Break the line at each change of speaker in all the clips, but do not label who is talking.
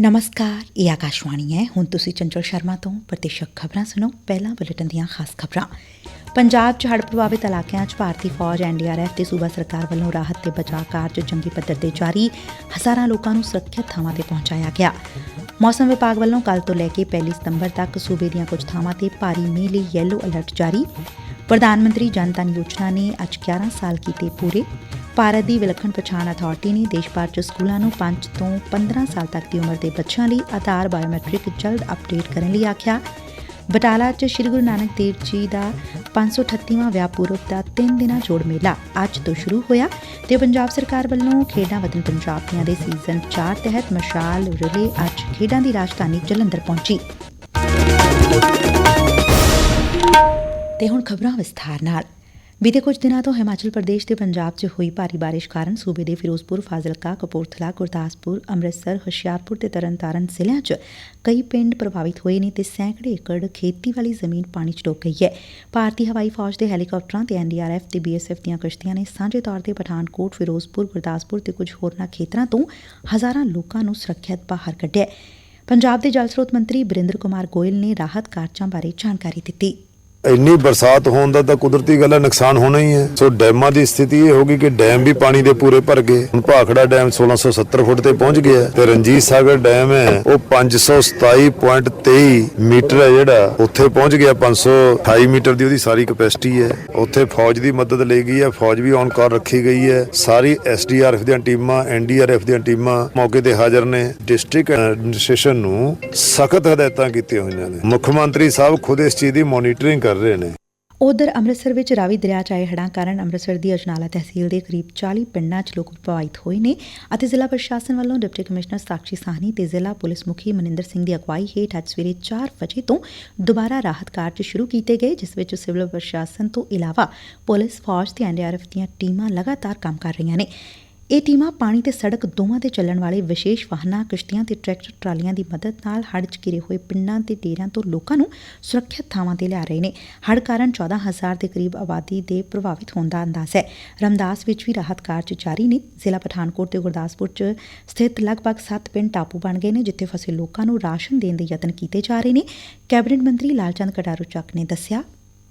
ਨਮਸਕਾਰ, ਇਹ ਆਕਾਸ਼ਵਾਣੀ ਹੈ। ਹੁਣ ਤੁਸੀਂ ਚੰਚਲ ਸ਼ਰਮਾ ਤੋਂ ਪ੍ਰਤੀਸ਼ਕ ਖਬਰਾਂ ਸੁਣੋ। ਪਹਿਲਾਂ ਬੁਲੇਟਿਨ ਦੀਆਂ ਖਾਸ ਖਬਰਾਂ। ਪੰਜਾਬ 'ਚ ਹੜ੍ਹ ਪ੍ਰਭਾਵਿਤ ਇਲਾਕਿਆਂ 'ਚ ਭਾਰਤੀ ਫੌਜ ਐਨਡੀਆਰਐਫ ਤੇ ਸੂਬਾ ਸਰਕਾਰ ਵੱਲੋਂ ਰਾਹਤ ਤੇ ਬਚਾਅ ਕਾਰਜ ਜੰਗੀ ਪੱਧਰ ਤੇ ਜਾਰੀ ਹਜ਼ਾਰਾਂ ਲੋਕਾਂ ਨੂੰ ਸੁਰੱਖਿਅਤ ਥਾਵਾਂ ਤੇ ਪਹੁੰਚਾਇਆ ਗਿਆ। ਮੌਸਮ ਵਿਭਾਗ ਵੱਲੋਂ ਕੱਲ ਤੋਂ ਲੈ ਕੇ 1 ਸਤੰਬਰ ਤੱਕ ਸੂਬੇ ਦੀਆਂ ਕੁਝ ਥਾਵਾਂ ਤੇ ਭਾਰੀ ਮੀਂਹ ਲਈ ਯੈਲੋ ਅਲਰਟ ਜਾਰੀ। ਪ੍ਰਧਾਨ ਮੰਤਰੀ ਜਨ ਧਨ ਯੋਜਨਾ ਨੇ ਅੱਜ 11 ਸਾਲ ਕੀਤੇ ਪੂਰੇ। ਭਾਰਤ ਦੀ ਵਿਲੱਖਣ ਪਛਾਣ ਅਥਾਰਟੀ ਨੇ ਦੇਸ਼ ਭਰ 'ਚ ਸਕੂਲਾਂ ਨੂੰ 5 ਤੋਂ 15 ਸਾਲ ਤੱਕ ਦੀ ਉਮਰ ਦੇ ਬੱਚਿਆਂ ਲਈ ਆਧਾਰ ਬਾਇਓਮੈਟ੍ਰਿਕ ਜਲਦ ਅਪਡੇਟ ਕਰਨ ਲਈ ਆਖਿਆ। ਬਟਾਲਾ 'ਚ ਸ੍ਰੀ ਗੁਰੂ ਨਾਨਕ ਦੇਵ ਜੀ ਦਾ 538ਵਾਂ ਵਿਆਹ ਪੁਰਬ ਦਾ 3 ਦਿਨਾਂ ਜੋੜ ਮੇਲਾ ਅੱਜ ਤੋਂ ਸ਼ੁਰੂ ਹੋਇਆ ਤੇ ਪੰਜਾਬ ਸਰਕਾਰ ਵੱਲੋਂ ਖੇਡਾਂ ਵਤਨ ਪੰਜਾਬ ਦੀਆਂ ਦੇ ਸੀਜ਼ਨ 4 ਤਹਿਤ ਮਸ਼ਾਲ ਰਿਲੇ ਅੱਜ ਖੇਡਾਂ ਦੀ ਰਾਜਧਾਨੀ ਜਲੰਧਰ ਪਹੁੰਚੀ। ਤੇ ਹੁਣ ਖਬਰਾਂ ਵਿਸਥਾਰ ਨਾਲ। ਬੀਤੇ ਕੁਝ ਦਿਨਾਂ ਤੋਂ ਹਿਮਾਚਲ ਪ੍ਰਦੇਸ਼ ਤੇ ਪੰਜਾਬ 'ਚ ਹੋਈ ਭਾਰੀ ਬਾਰਿਸ਼ ਕਾਰਨ ਸੂਬੇ ਦੇ ਫਿਰੋਜ਼ਪੁਰ, ਫਾਜ਼ਿਲਕਾ, ਕਪੂਰਥਲਾ, ਗੁਰਦਾਸਪੁਰ, ਅੰਮ੍ਰਿਤਸਰ, ਹੁਸ਼ਿਆਰਪੁਰ ਤੇ ਤਰਨਤਾਰਨ ਜ਼ਿਲ੍ਹਿਆਂ 'ਚ ਕਈ ਪਿੰਡ ਪ੍ਰਭਾਵਿਤ ਹੋਏ ਨੇ ਤੇ ਸੈਂਕੜੇ ਏਕੜ ਖੇਤੀ ਵਾਲੀ ਜ਼ਮੀਨ ਪਾਣੀ 'ਚ ਡੁੱਬ ਗਈ ਹੈ। ਭਾਰਤੀ ਹਵਾਈ ਫੌਜ ਦੇ ਹੈਲੀਕਾਪਟਰਾਂ ਤੇ ਐਨਡੀਆਰਐਫ ਤੇ ਬੀਐਸਐਫ ਦੀਆਂ ਕਿਸ਼ਤੀਆਂ ਨੇ ਸਾਂਝੇ ਤੌਰ ਤੇ ਪਠਾਨਕੋਟ, ਫਿਰੋਜ਼ਪੁਰ, ਗੁਰਦਾਸਪੁਰ ਤੇ ਕੁਝ ਹੋਰਨਾਂ ਖੇਤਰਾਂ ਤੋਂ ਹਜ਼ਾਰਾਂ ਲੋਕਾਂ ਨੂੰ ਸੁਰੱਖਿਅਤ ਬਾਹਰ ਕੱਢਿਆ। ਪੰਜਾਬ ਦੇ ਜਲ ਸਰੋਤ ਮੰਤਰੀ ਬਰਿੰਦਰ ਕੁਮਾਰ ਗੋਇਲ ਨੇ ਰਾਹਤ ਕਾਰਜਾਂ ਬਾਰੇ ਜਾਣਕਾਰੀ ਦਿੱਤੀ।
ਇੰਨੀ ਬਰਸਾਤ ਹੋਣ ਦਾ ਤਾਂ ਕੁਦਰਤੀ ਗੱਲ ਹੈ, ਨੁਕਸਾਨ ਹੋਣਾ ਹੀ ਹੈ। ਸੋ ਡੈਮਾਂ ਦੀ ਸਥਿਤੀ ਇਹ ਹੋ ਗਈ ਕਿ ਡੈਮ ਵੀ ਪਾਣੀ ਦੇ ਪੂਰੇ ਭਰ ਗਏ। ਹੁਣ ਭਾਖੜਾ ਡੈਮ 1670 ਫੁੱਟ ਤੇ ਪਹੁੰਚ ਗਿਆ ਤੇ ਰਣਜੀਤ ਸਾਗਰ ਡੈਮ ਹੈ, ਉਹ 527.23 ਮੀਟਰ ਹੈ ਜਿਹੜਾ, ਉੱਥੇ ਪਹੁੰਚ ਗਿਆ। 528 ਮੀਟਰ ਦੀ ਉਹਦੀ ਸਾਰੀ ਕਪੈਸਿਟੀ ਹੈ। ਉੱਥੇ ਫੌਜ ਦੀ ਮਦਦ ਲਈ ਗਈ ਹੈ, ਫੌਜ ਵੀ ਔਨ ਕਾਲ ਰੱਖੀ ਗਈ ਹੈ। ਸਾਰੀ ਐਸਡੀਆਰਐਫ ਦੀਆਂ ਟੀਮਾਂ ਐਨਡੀਆਰਐਫ ਦੀਆਂ ਟੀਮਾਂ ਮੌਕੇ ਤੇ ਹਾਜ਼ਰ ਨੇ। ਡਿਸਟ੍ਰਿਕਟ ਐਡਮਿਨਿਸਟ੍ਰੇਸ਼ਨ ਨੂੰ ਸਖਤ ਹਦਾਇਤਾਂ ਕੀਤੀਆਂ ਹੋਈਆਂ ਨੇ। ਮੁੱਖ ਮੰਤਰੀ ਸਾਹਿਬ ਖੁਦ ਇਸ ਚੀਜ਼ ਦੀ ਮੋਨੀਟਰਿੰਗ ਕਰ ਰਹੇ ਨੇ।
ਉਧਰ ਅੰਮ੍ਰਿਤਸਰ ਵਿੱਚ ਰਾਵੀ ਦਰਿਆ 'ਚ ਆਏ ਹੜ੍ਹਾਂ ਕਾਰਨ ਅੰਮ੍ਰਿਤਸਰ ਦੀ ਅਜਨਾਲਾ ਤਹਿਸੀਲ ਦੇ ਕਰੀਬ 40 ਪਿੰਡਾਂ 'ਚ ਲੋਕ ਪ੍ਰਭਾਵਿਤ ਹੋਏ ਨੇ ਅਤੇ ਜ਼ਿਲ੍ਹਾ ਪ੍ਰਸ਼ਾਸਨ ਵੱਲੋਂ ਡਿਪਟੀ ਕਮਿਸ਼ਨਰ ਸਾਕਸ਼ੀ ਸਾਹਨੀ ਤੇ ਜ਼ਿਲ੍ਹਾ ਪੁਲਿਸ ਮੁਖੀ ਮਨਿੰਦਰ ਸਿੰਘ ਦੀ ਅਗਵਾਈ ਹੇਠ ਅੱਜ ਸਵੇਰੇ 4 ਵਜੇ ਤੋਂ ਦੁਬਾਰਾ ਰਾਹਤ ਕਾਰਜ ਸ਼ੁਰੂ ਕੀਤੇ ਗਏ, ਜਿਸ ਵਿੱਚ ਸਿਵਲ ਪ੍ਰਸ਼ਾਸਨ ਤੋਂ ਇਲਾਵਾ ਪੁਲਿਸ, ਫੌਜ ਤੇ ਐਨਡੀਆਰਐਫ ਦੀਆਂ ਟੀਮਾਂ ਲਗਾਤਾਰ ਕੰਮ ਕਰ ਰਹੀਆਂ ਨੇ। ਇਹ ਟੀਮਾਂ ਪਾਣੀ ਤੇ ਸੜਕ ਦੋਵਾਂ ਤੇ ਚੱਲਣ ਵਾਲੇ ਵਿਸ਼ੇਸ਼ ਵਾਹਨਾਂ, ਕਿਸ਼ਤੀਆਂ ਤੇ ਟਰੈਕਟਰ ਟਰਾਲੀਆਂ ਦੀ ਮਦਦ ਨਾਲ ਹੜ੍ਹ 'ਚ ਘਿਰੇ ਹੋਏ ਪਿੰਡਾਂ ਤੇ ਡੇਰਿਆਂ ਤੋਂ ਲੋਕਾਂ ਨੂੰ ਸੁਰੱਖਿਅਤ ਥਾਵਾਂ ਤੇ ਲਿਆ ਰਹੇ ਨੇ। ਹੜ੍ਹ ਕਾਰਨ 14000 ਦੇ ਕਰੀਬ ਆਬਾਦੀ ਦੇ ਪ੍ਰਭਾਵਿਤ ਹੋਣ ਦਾ ਅੰਦਾਜ਼ ਹੈ। ਰਮਦਾਸ ਵਿੱਚ ਵੀ ਰਾਹਤ ਕਾਰਜ ਜਾਰੀ ਨੇ। ਜ਼ਿਲ੍ਹਾ ਪਠਾਨਕੋਟ ਤੇ ਗੁਰਦਾਸਪੁਰ 'ਚ ਸਥਿਤ ਲਗਭਗ 7 ਪਿੰਡ ਟਾਪੂ ਬਣ ਗਏ ਨੇ, ਜਿੱਥੇ ਫਸੇ ਲੋਕਾਂ ਨੂੰ ਰਾਸ਼ਨ ਦੇਣ ਦੇ ਯਤਨ ਕੀਤੇ ਜਾ ਰਹੇ ਨੇ। ਕੈਬਨਿਟ ਮੰਤਰੀ ਲਾਲਚੰਦ ਕਟਾਰੂ ਚੱਕ ਨੇ ਦੱਸਿਆ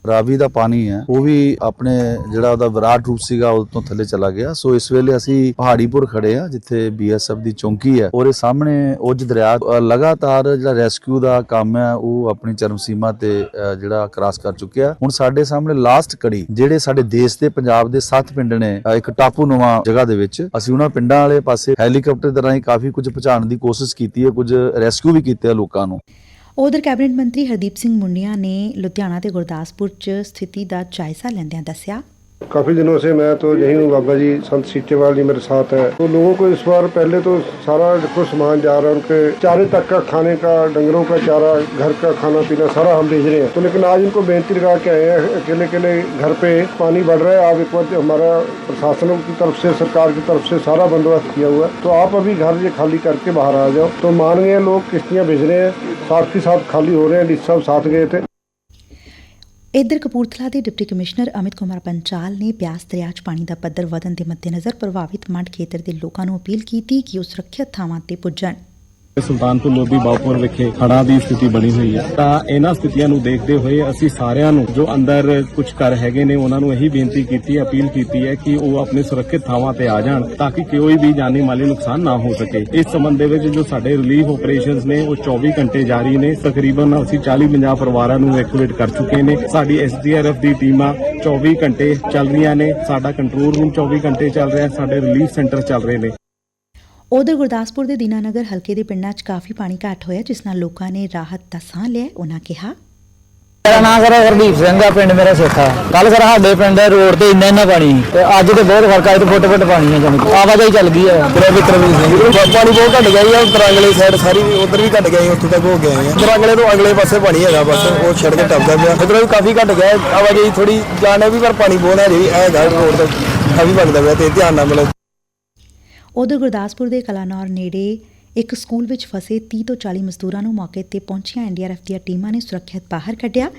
ਰਾਵੀ ਦਾ ਪਾਣੀ ਹੈ ਉਹ ਵੀ ਆਪਣੇ ਜਿਹੜਾ ਉਹਦਾ ਵਿਰਾਟ ਰੂਪ ਸੀਗਾ ਉਹ ਤੋਂ ਥੱਲੇ ਚਲਾ ਗਿਆ। ਸੋ ਇਸ ਵੇਲੇ ਅਸੀਂ ਪਹਾੜੀਪੁਰ ਖੜੇ ਆ ਜਿੱਥੇ ਬੀਐਸਐਫ ਦੀ ਚੌਂਕੀ ਹੈ। ਉਹਦੇ ਸਾਹਮਣੇ ਉਜ ਦਰਿਆ ਲਗਾਤਾਰ ਜਿਹੜਾ ਰੈਸਕਿਊ ਦਾ ਕੰਮ ਹੈ ਉਹ ਆਪਣੀ ਚਰਮ ਸੀਮਾ ਤੇ ਜਿਹੜਾ ਕ੍ਰਾਸ ਕਰ ਚੁੱਕਿਆ ਹੁਣ ਸਾਡੇ ਸਾਹਮਣੇ ਲਾਸਟ ਕੜੀ ਜਿਹੜੇ ਸਾਡੇ ਦੇਸ਼ ਦੇ ਪੰਜਾਬ ਦੇ ਸੱਤ ਪਿੰਡ ਨੇ ਅ, ਇੱਕ ਟਾਪੂ ਨਵਾਂ ਜਗ੍ਹਾ ਦੇ ਵਿੱਚ। ਅਸੀਂ ਉਹਨਾਂ ਪਿੰਡਾਂ ਵਾਲੇ ਪਾਸੇ ਹੈਲੀਕਾਪਟਰ ਦੇ ਰਾਹੀਂ ਕਾਫੀ ਕੁਝ ਪਹੁੰਚਾਉਣ ਦੀ ਕੋਸ਼ਿਸ਼ ਕੀਤੀ ਹੈ ਕੁਝ ਰੈਸਕਿਊ ਵੀ ਕੀਤੇ ਆ ਲੋਕਾਂ ਨੂੰ।
ਉਧਰ ਕੈਬਨਿਟ ਮੰਤਰੀ ਹਰਦੀਪ ਸਿੰਘ ਮੁੰਡੀਆਂ ਨੇ ਲੁਧਿਆਣਾ ਤੇ ਗੁਰਦਾਸਪੁਰ 'ਚ ਸਥਿਤੀ ਦਾ ਜਾਇਜ਼ਾ ਲੈਂਦਿਆਂ ਦੱਸਿਆ
काफी दिनों से मैं तो यही हूँ बाबा जी संत सीचेवाल जी मेरे साथ है तो लोगों को इस बार पहले तो सारा देखो सामान जा रहा है उनके चारे तक का खाने का डंगरों का चारा घर का खाना पीना सारा हम भेज रहे हैं तो लेकिन आज इनको बेनती लगा के आए हैं अकेले अकेले घर पे पानी बढ़ रहा है आप एक बार हमारा प्रशासन की तरफ से सरकार की तरफ से सारा बंदोबस्त किया हुआ है तो आप अभी घर ये खाली करके बाहर आ जाओ तो मान गए लोग किश्तियाँ भेज रहे हैं साथ के साथ खाली हो रहे हैं डी साहब साथ गए थे
ਇੱਧਰ ਕਪੂਰਥਲਾ ਦੇ ਡਿਪਟੀ ਕਮਿਸ਼ਨਰ ਅਮਿਤ ਕੁਮਾਰ ਪੰਚਾਲ ਨੇ ਬਿਆਸ ਦਰਿਆ 'ਚ ਪਾਣੀ ਦਾ ਪੱਧਰ ਵਧਣ ਦੇ ਮੱਦੇਨਜ਼ਰ ਪ੍ਰਭਾਵਿਤ ਮੰਡ ਖੇਤਰ ਦੇ ਲੋਕਾਂ ਨੂੰ ਅਪੀਲ ਕੀਤੀ ਕਿ ਉਹ ਸੁਰੱਖਿਅਤ ਥਾਵਾਂ ਤੇ ਪੁੱਜਣ।
ਸੁਲਤਾਨਪੁਰ ਲੋਧੀ ਬਾਉਪੁਰ ਵਿਖੇ ਹੜ੍ਹਾਂ ਦੀ ਸਥਿਤੀ ਬਣੀ ਹੋਈ ਹੈ। ਤਾਂ ਇਹਨਾਂ ਸਥਿਤੀਆਂ ਨੂੰ ਦੇਖਦੇ ਹੋਏ ਅਸੀਂ ਸਾਰਿਆਂ ਨੂੰ ਜੋ ਅੰਦਰ ਕੁਝ ਘਰ ਹੈਗੇ ਨੇ, ਉਹਨਾਂ ਨੂੰ ਇਹੀ ਬੇਨਤੀ ਕੀਤੀ, ਅਪੀਲ ਕੀਤੀ ਹੈ ਕਿ ਉਹ ਆਪਣੇ ਸੁਰੱਖਿਅਤ ਥਾਵਾਂ ਤੇ ਆ ਜਾਣ ਤਾਂ ਕਿ ਕੋਈ ਵੀ ਜਾਨੀ ਮਾਲੀ ਨੁਕਸਾਨ ਨਾ ਹੋ ਸਕੇ। ਇਸ ਸੰਬੰਧ ਦੇ ਵਿੱਚ ਜੋ ਸਾਡੇ ਰਿਲੀਫ ਆਪਰੇਸ਼ਨਸ ਨੇ, ਉਹ 24 ਘੰਟੇ ਜਾਰੀ ਨੇ। ਤਕਰੀਬਨ ਅਸੀਂ 40-50 ਪਰਿਵਾਰਾਂ ਨੂੰ ਐਕਟੀਵੇਟ ਕਰ ਚੁੱਕੇ ਨੇ। ਸਾਡੀ ਐਸਡੀਆਰਐਫ ਦੀ ਟੀਮਾਂ 24 ਘੰਟੇ ਚੱਲ ਰਹੀਆਂ ਨੇ। ਸਾਡਾ ਕੰਟਰੋਲ ਰੂਮ 24 ਘੰਟੇ ਚੱਲ ਰਿਹਾ, ਸਾਡੇ ਰਿਲੀਫ ਸੈਂਟਰ ਚੱਲ ਰਹੇ ਨੇ।
ਉਧਰ ਗੁਰਦਾਸਪੁਰ ਦੇ ਦੀਨਾਨਗਰ ਹਲਕੇ ਦੇ ਪਿੰਡਾਂ 'ਚ ਕਾਫੀ ਪਾਣੀ ਘੱਟ ਹੋਇਆ ਜਿਸ ਨਾਲ ਲੋਕਾਂ ਨੇ ਰਾਹਤ ਦਾ ਸਾਹ ਲਿਆ ਉਹਨਾਂ ਕਿਹਾ।
ਮੇਰਾ ਨਾਮ ਸਰ ਹਰਦੀਪ ਸਿੰਘ ਆ ਪਿੰਡ ਮੇਰਾ ਸੇਖਾ। ਕੱਲ ਸਰ ਸਾਡੇ ਪਿੰਡ ਰੋਡ ਤੇ ਇੰਨਾ ਇੰਨਾ ਪਾਣੀ ਤੇ ਅੱਜ ਤੇ ਬਹੁਤ ਫ਼ਰਕ ਆ ਤੇ ਫੁੱਟ ਫੁੱਟ ਪਾਣੀ ਆ ਜਾਨੀ। ਆਵਾਜਾਈ ਚੱਲ ਗਈ ਆ।
ਮੇਰਾ ਵਿਕਰਮ ਸਿੰਘ ਪਾਣੀ ਬਹੁਤ ਘਟ ਗਿਆ ਉਹ ਤਰਾਂਗਲੇ ਸਾਈਡ ਸਾਰੀ ਉਧਰ ਵੀ ਘਟ ਗਿਆ ਉੱਥੇ ਤੱਕ ਹੋ ਗਿਆ ਹੈ ਤਰਾਂਗਲੇ ਤੋਂ ਅਗਲੇ ਪਾਸੇ ਪਾਣੀ ਹੈਗਾ ਬਸ ਉਹ ਛੜ ਕੇ ਟੱਪਦਾ ਪਿਆ। ਉਧਰੋਂ ਵੀ ਕਾਫੀ ਘਟ ਗਿਆ ਆਵਾਜਾਈ ਥੋੜੀ ਜਾਣੇ ਵੀ ਪਰ ਪਾਣੀ ਬਹੁਤ ਹੈ ਜੀ ਹੈਗਾ ਰੋਡ ਤੇ ਕਾਫੀ ਵਗਦਾ ਪਿਆ ਤੇ ਧਿਆਨ ਨਾਲ ਮਤਲਬ
ਉਧਰ ਗੁਰਦਾਸਪੁਰ ਦੇ ਕਲਾਨੌਰ ਨੇੜੇ ਇੱਕ ਸਕੂਲ ਵਿੱਚ ਫਸੇ 30 ਤੋਂ 40 ਮਜ਼ਦੂਰਾਂ ਨੂੰ ਮੌਕੇ ਤੇ ਪਹੁੰਚੀਆਂ ਐਨਡੀਆਰਐਫ ਦੀਆਂ ਟੀਮਾਂ ਨੇ ਸੁਰੱਖਿਅਤ ਬਾਹਰ ਕੱਢਿਆ।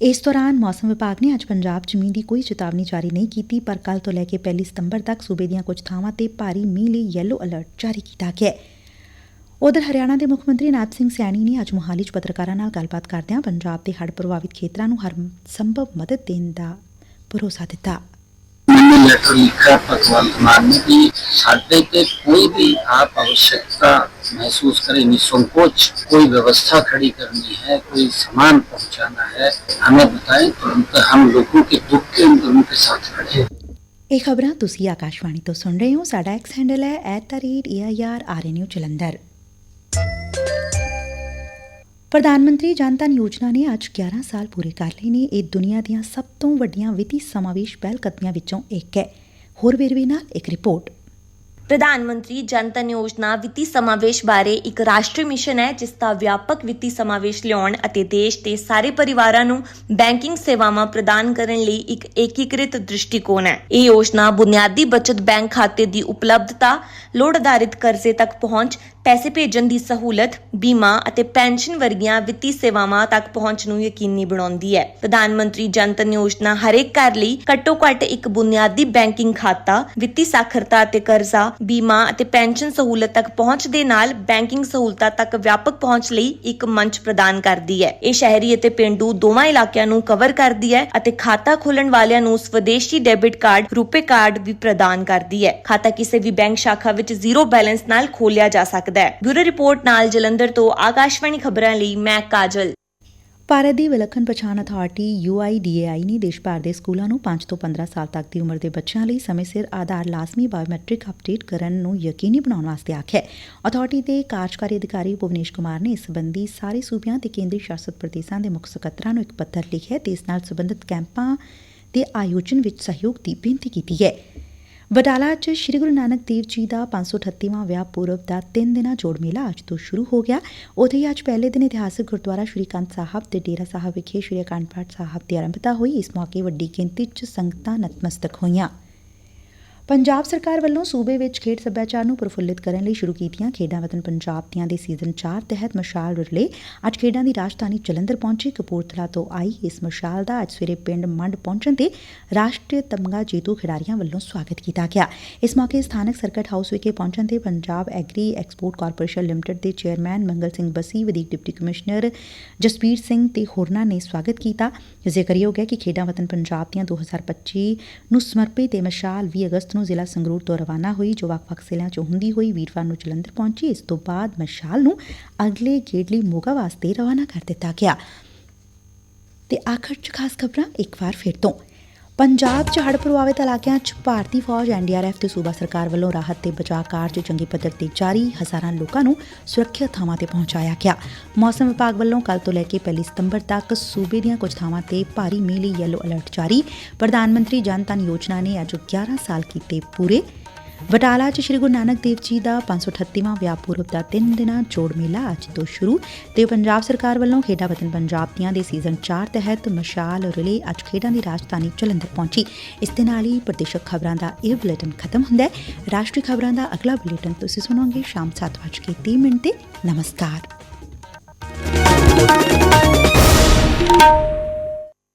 ਇਸ ਦੌਰਾਨ ਮੌਸਮ ਵਿਭਾਗ ਨੇ ਅੱਜ ਪੰਜਾਬ 'ਚ ਮੀਂਹ ਦੀ ਕੋਈ ਚੇਤਾਵਨੀ ਜਾਰੀ ਨਹੀਂ ਕੀਤੀ, ਪਰ ਕੱਲ ਤੋਂ ਲੈ ਕੇ 1 ਸਤੰਬਰ ਤੱਕ ਸੂਬੇ ਦੀਆਂ ਕੁਝ ਥਾਵਾਂ ਤੇ ਭਾਰੀ ਮੀਂਹ ਲਈ ਯੈਲੋ ਅਲਰਟ ਜਾਰੀ ਕੀਤਾ ਗਿਆ ਹੈ। ਉਧਰ ਹਰਿਆਣਾ ਦੇ ਮੁੱਖ ਮੰਤਰੀ ਨਾਇਬ ਸਿੰਘ ਸੈਣੀ ਨੇ ਅੱਜ ਮੁਹਾਲੀ 'ਚ ਪੱਤਰਕਾਰਾਂ ਨਾਲ ਗੱਲਬਾਤ ਕਰਦਿਆਂ ਪੰਜਾਬ ਦੇ ਹੜ੍ਹ ਪ੍ਰਭਾਵਿਤ ਖੇਤਰਾਂ ਨੂੰ ਹਰ ਸੰਭਵ ਮਦਦ ਦੇਣ ਦਾ ਭਰੋਸਾ ਦਿੱਤਾ।
मैंने लेटर लिखा भगवंत मान ने कि साढ़े पे कोई भी आप आवश्यकता महसूस करें निसंकोच कोई व्यवस्था खड़ी करनी है कोई सामान पहुंचाना है हमें बताएं तुरंत हम लोगों के दुख के अंदर उनके साथ खड़े हैं
ਇਹ ਖਬਰਾਂ ਤੁਸੀਂ ਆਕਾਸ਼ਵਾਣੀ ਤੋਂ ਸੁਣ ਰਹੇ ਹੋ ਸਾਡਾ ਐਕਸ ਹੈਂਡਲ ਹੈ @eir ਜਲੰਧਰ ਪ੍ਰਧਾਨ ਮੰਤਰੀ ਜਨ ਧਨ ਯੋਜਨਾ ਨੇ ਅੱਜ 11 ਸਾਲ ਪੂਰੇ ਕਰ ਲਏ ਨੇ। ਇਹ ਦੁਨੀਆ ਦੀਆਂ ਸਭ ਤੋਂ ਵੱਡੀਆਂ ਵਿੱਤੀ ਸਮਾਵੇਸ਼ ਪਹਿਲ ਵਿੱਚੋਂ ਇੱਕ ਹੈ। ਹੋਰ ਵੇਰਵੇ ਨਾਲ ਇੱਕ ਰਿਪੋਰਟ।
ਪ੍ਰਧਾਨ ਮੰਤਰੀ ਜਨ ਧਨ ਯੋਜਨਾ ਵਿੱਤੀ ਸਮਾਵੇਸ਼ ਬਾਰੇ ਇੱਕ ਰਾਸ਼ਟਰੀ ਮਿਸ਼ਨ ਹੈ, ਜਿਸ ਦਾ ਵਿਆਪਕ ਵਿੱਤੀ ਸਮਾਵੇਸ਼ ਲਿਆਉਣ ਅਤੇ ਦੇਸ਼ ਦੇ ਸਾਰੇ ਪਰਿਵਾਰਾਂ ਨੂੰ ਬੈਂਕਿੰਗ ਸੇਵਾਵਾਂ ਪ੍ਰਦਾਨ ਕਰਨ ਲਈ ਇੱਕ ਏਕੀਕ੍ਰਿਤ ਦ੍ਰਿਸ਼ਟੀਕੋਣ ਹੈ। ਇਹ ਯੋਜਨਾ ਬੁਨਿਆਦੀ ਬਚਤ ਬੈਂਕ ਖਾਤੇ ਦੀ ਉਪਲਬਧਤਾ, ਲੋੜ ਆਧਾਰਿਤ ਕਰਜ਼ੇ ਤੱਕ ਪਹੁੰਚ ਪੈਸੇ ਭੇਜਣ ਦੀ ਸਹੂਲਤ, ਬੀਮਾ ਅਤੇ ਪੈਨਸ਼ਨ ਵਰਗੀਆਂ ਵਿੱਤੀ ਸੇਵਾਵਾਂ ਤੱਕ ਪਹੁੰਚ ਨੂੰ ਯਕੀਨੀ ਬਣਾਉਂਦੀ ਹੈ। ਪ੍ਰਧਾਨ ਮੰਤਰੀ ਜਨ ਧਨ ਯੋਜਨਾ ਹਰੇਕ ਘਰ ਲਈ ਘੱਟੋ-ਘੱਟ ਇੱਕ ਬੁਨਿਆਦੀ ਬੈਂਕਿੰਗ ਖਾਤਾ, ਵਿੱਤੀ ਸਾਖਰਤਾ ਅਤੇ ਕਰਜ਼ਾ, ਬੀਮਾ ਅਤੇ ਪੈਨਸ਼ਨ ਸਹੂਲਤ ਤੱਕ ਪਹੁੰਚ ਦੇ ਨਾਲ ਬੈਂਕਿੰਗ ਸਹੂਲਤਾਂ ਤੱਕ ਵਿਆਪਕ ਪਹੁੰਚ ਲਈ ਇੱਕ ਮੰਚ ਪ੍ਰਦਾਨ ਕਰਦੀ ਹੈ। ਇਹ ਸ਼ਹਿਰੀ ਅਤੇ ਪਿੰਡੂ ਦੋਵਾਂ ਇਲਾਕਿਆਂ ਨੂੰ ਕਵਰ ਕਰਦੀ ਹੈ ਅਤੇ ਖਾਤਾ ਖੋਲਣ ਵਾਲਿਆਂ ਨੂੰ ਸਵਦੇਸ਼ੀ ਡੈਬਿਟ ਕਾਰਡ ਰੁਪੇ ਕਾਰਡ ਵੀ ਪ੍ਰਦਾਨ ਕਰਦੀ ਹੈ। ਖਾਤਾ ਕਿਸੇ ਵੀ ਬੈਂਕ ਸ਼ਾਖਾ ਵਿੱਚ ਜ਼ੀਰੋ ਬੈਲੈਂਸ ਨਾਲ ਖੋਲਿਆ ਜਾ ਸਕਦਾ ਸਕਦਾ ਹੈ। ਬਿਊਰੋ ਰਿਪੋਰਟ ਨਾਲ ਜਲੰਧਰ ਤੋਂ ਆਕਾਸ਼ਵਾਣੀ ਖਬਰਾਂ ਲਈ ਮੈਂ ਕਾਜਲ।
ਭਾਰਤ ਦੀ ਵਿਲੱਖਣ ਪਛਾਣ ਅਥਾਰਟੀ UIDAI ਨੇ ਦੇਸ਼ ਭਰ ਦੇ ਸਕੂਲਾਂ ਨੂੰ 5 ਤੋਂ 15 ਸਾਲ ਤੱਕ ਦੀ ਉਮਰ ਦੇ ਬੱਚਿਆਂ ਲਈ ਸਮੇਂ ਸਿਰ ਆਧਾਰ ਲਾਜ਼ਮੀ ਬਾਇਓਮੈਟ੍ਰਿਕ ਅਪਡੇਟ ਕਰਨ ਨੂੰ ਯਕੀਨੀ ਬਣਾਉਣ ਵਾਸਤੇ ਆਖਿਆ ਹੈ। ਅਥਾਰਟੀ ਦੇ ਕਾਰਜਕਾਰੀ ਅਧਿਕਾਰੀ ਭੁਵਨੇਸ਼ ਕੁਮਾਰ ਨੇ ਇਸ ਸੰਬੰਧੀ ਸਾਰੇ ਸੂਬਿਆਂ ਤੇ ਕੇਂਦਰੀ ਸ਼ਾਸਤ ਪ੍ਰਦੇਸ਼ਾਂ ਦੇ ਮੁੱਖ ਸਕੱਤਰਾਂ ਨੂੰ ਇੱਕ ਪੱਤਰ ਲਿਖਿਆ ਤੇ ਇਸ ਨਾਲ ਸੰਬੰਧਿਤ ਕੈਂਪਾਂ ਦੇ ਆਯੋਜਨ ਵਿੱਚ ਸਹਿਯੋਗ ਦੀ ਬੇਨਤੀ ਕੀਤੀ ਹੈ। ਬਟਾਲਾ 'ਚ ਸ੍ਰੀ ਗੁਰੂ ਨਾਨਕ ਦੇਵ ਜੀ ਦਾ 538ਵਾਂ ਵਿਆਹ ਪੁਰਬ ਦਾ 3 ਦਿਨਾਂ ਜੋੜ ਮੇਲਾ ਅੱਜ ਤੋਂ ਸ਼ੁਰੂ ਹੋ ਗਿਆ। ਉਥੇ ਹੀ ਅੱਜ ਪਹਿਲੇ ਦਿਨ ਇਤਿਹਾਸਕ ਗੁਰਦੁਆਰਾ ਸ੍ਰੀ ਕੰਧ ਸਾਹਿਬ ਤੇ ਡੇਰਾ ਸਾਹਿਬ ਵਿਖੇ ਸ੍ਰੀ ਅਖੰਡ ਪਾਠ ਸਾਹਿਬ ਦੀ ਆਰੰਭਤਾ ਹੋਈ। ਇਸ ਮੌਕੇ ਵੱਡੀ ਗਿਣਤੀ 'ਚ ਸੰਗਤਾਂ ਨਤਮਸਤਕ ਹੋਈਆਂ। ਪੰਜਾਬ ਸਰਕਾਰ ਵੱਲੋਂ ਸੂਬੇ ਵਿੱਚ ਖੇਡ ਸੱਭਿਆਚਾਰ ਨੂੰ ਪ੍ਰਫੁੱਲਿਤ ਕਰਨ ਲਈ ਸ਼ੁਰੂ ਕੀਤੀਆਂ ਖੇਡਾਂ ਵਤਨ ਪੰਜਾਬ ਦੀਆਂ ਦੇ ਸੀਜ਼ਨ 4 ਤਹਿਤ ਮਸ਼ਾਲ ਰਿਲੇ ਅੱਜ ਖੇਡਾਂ ਦੀ ਰਾਜਧਾਨੀ ਜਲੰਧਰ ਪਹੁੰਚੀ। ਕਪੂਰਥਲਾ ਤੋਂ ਆਈ ਇਸ ਮਸ਼ਾਲ ਦਾ ਅੱਜ ਸਵੇਰੇ ਪਿੰਡ ਮੰਡ ਪਹੁੰਚਣ ਤੇ ਰਾਸ਼ਟਰੀ ਤਮਗਾ ਜੇਤੂ ਖਿਡਾਰੀਆਂ ਵੱਲੋਂ ਸਵਾਗਤ ਕੀਤਾ ਗਿਆ। ਇਸ ਮੌਕੇ ਸਥਾਨਕ ਸਰਕਟ ਹਾਊਸ ਵਿਖੇ ਪਹੁੰਚਣ ਤੇ Punjab agri export corporation limited ਦੇ ਚੇਅਰਮੈਨ ਮੰਗਲ ਸਿੰਘ ਬਸੀ, ਵਧੀਕ ਡਿਪਟੀ ਕਮਿਸ਼ਨਰ ਜਸਪੀਰ ਸਿੰਘ ਤੇ ਹੋਰਨਾਂ ਨੇ ਸਵਾਗਤ ਕੀਤਾ। ਜ਼ਿਕਰਯੋਗ ਹੈ ਕਿ ਖੇਡਾਂ ਵਤਨ ਪੰਜਾਬ ਦੀਆਂ 2025 ਨੂੰ ਸਮਰਪਿਤ ਇਹ ਮਸ਼ਾਲ 20 ਅਗਸਤ ਨੂੰ ਜ਼ਿਲ੍ਹਾ ਸੰਗਰੂਰ ਤੋਂ ਰਵਾਨਾ ਹੋਈ, ਜੋ ਵੱਖ-ਵੱਖ ਜ਼ਿਲ੍ਹਿਆਂ 'ਚੋਂ ਹੁੰਦੀ ਹੋਈ ਵੀਰਵਾਰ ਨੂੰ ਜਲੰਧਰ ਪਹੁੰਚੀ, ਇਸ ਤੋਂ ਬਾਅਦ ਮਸ਼ਾਲ ਨੂੰ ਅਗਲੇ ਗੇੜ ਲਈ ਮੋਗਾ ਵਾਸਤੇ ਰਵਾਨਾ ਕਰ ਦਿੱਤਾ ਗਿਆ। ਤੇ ਆਖਰ 'ਚ ਖਾਸ ਖਬਰਾਂ ਇੱਕ ਵਾਰ ਫਿਰ ਤੋਂ। ਪੰਜਾਬ 'ਚ ਹੜ੍ਹ ਪ੍ਰਭਾਵਿਤ ਇਲਾਕਿਆਂ 'ਚ ਭਾਰਤੀ ਫੌਜ ਐਨਡੀਆਰਐਫ ਤੇ ਸੂਬਾ ਸਰਕਾਰ ਵੱਲੋਂ ਰਾਹਤ ਤੇ ਬਚਾਅ ਕਾਰਜ ਚੰਗੇ ਪੱਧਰ ਤੇ ਜਾਰੀ ਹਜ਼ਾਰਾਂ ਲੋਕਾਂ ਨੂੰ ਸੁਰੱਖਿਅਤ ਥਾਵਾਂ ਤੇ ਪਹੁੰਚਾਇਆ ਗਿਆ। ਮੌਸਮ ਵਿਭਾਗ ਵੱਲੋਂ ਕੱਲ ਤੋਂ ਲੈ ਕੇ 1 ਸਤੰਬਰ ਤੱਕ ਸੂਬੇ ਦੀਆਂ ਕੁਝ ਥਾਵਾਂ ਤੇ ਭਾਰੀ ਮੀਂਹ ਲਈ ਯੈਲੋ ਅਲਰਟ ਜਾਰੀ। ਪ੍ਰਧਾਨ ਮੰਤਰੀ ਜਨ ਧਨ ਯੋਜਨਾ ਨੇ ਅੱਜ 11 ਸਾਲ ਕੀਤੇ ਪੂਰੇ। ਬਟਾਲਾ 'ਚ ਸ੍ਰੀ ਗੁਰੂ ਨਾਨਕ ਦੇਵ ਜੀ ਦਾ 538ਵਾਂ ਵਿਆਹ ਪੁਰਬ ਦਾ 3 ਦਿਨਾਂ ਜੋੜ ਮੇਲਾ ਅੱਜ ਤੋਂ ਸ਼ੁਰੂ ਤੇ ਪੰਜਾਬ ਸਰਕਾਰ ਵੱਲੋਂ ਖੇਡਾਂ ਵਤਨ ਪੰਜਾਬ ਦੀਆਂ ਦੇ ਸੀਜ਼ਨ 4 ਤਹਿਤ ਮਸ਼ਾਲ ਰਿਲੇ ਅੱਜ ਖੇਡਾਂ ਦੀ ਰਾਜਧਾਨੀ ਜਲੰਧਰ ਪਹੁੰਚੀ। ਇਸ ਦੇ ਨਾਲ ਹੀ ਪ੍ਰਦੇਸ਼ਕ ਖਬਰਾਂ ਦਾ ਇਹ ਬੁਲੇਟਿਨ ਖਤਮ ਹੁੰਦਾ ਹੈ। ਰਾਸ਼ਟਰੀ ਖਬਰਾਂ ਦਾ ਅਗਲਾ ਬੁਲੇਟਿਨ ਤੁਸੀਂ ਸੁਣੋਗੇ ਸ਼ਾਮ 7:30 ਮਿੰਟ ਤੇ। ਨਮਸਕਾਰ।